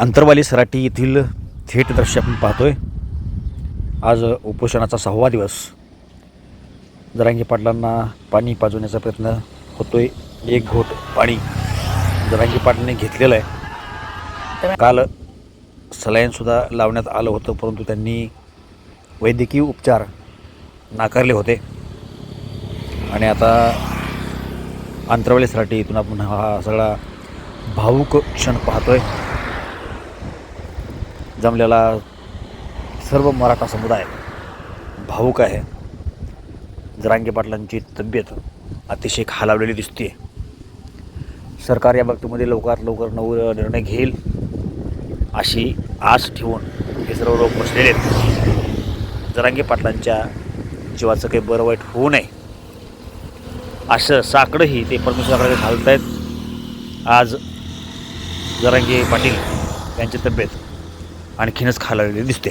अंतरवाली सराटी येथील थेट दृश्य आपण पाहतोय. आज उपोषणाचा सहावा दिवस. जरांगी पाटलांना पाणी पाजवण्याचा प्रयत्न होतोय. एक घोट पाणी जरांगी पाटलांनी घेतलेलं आहे. काल सलाईनसुद्धा लावण्यात आलं होतं परंतु त्यांनी वैद्यकीय उपचार नाकारले होते. आणि आता अंतरवालीसाठी इथून आपण हा सगळा भावुक क्षण पाहतोय. जमलेला सर्व मराठा समुदाय भाऊक आहे. जरांगे पाटलांची तब्येत अतिशय खालावलेली दिसते सरकार या बाबतीमध्ये लवकरात लवकर नऊ निर्णय घेईल अशी आस ठेवून हे सर्व लोक बसलेले आहेत. जरांगे पाटलांच्या जीवाचं काही बरं वाईट होऊ नये. असं साकडंही ते परमेश्वराकडे घालत आहेत आज जरांगे पाटील यांची तब्येत आणखीनच खालावलेली दिसते.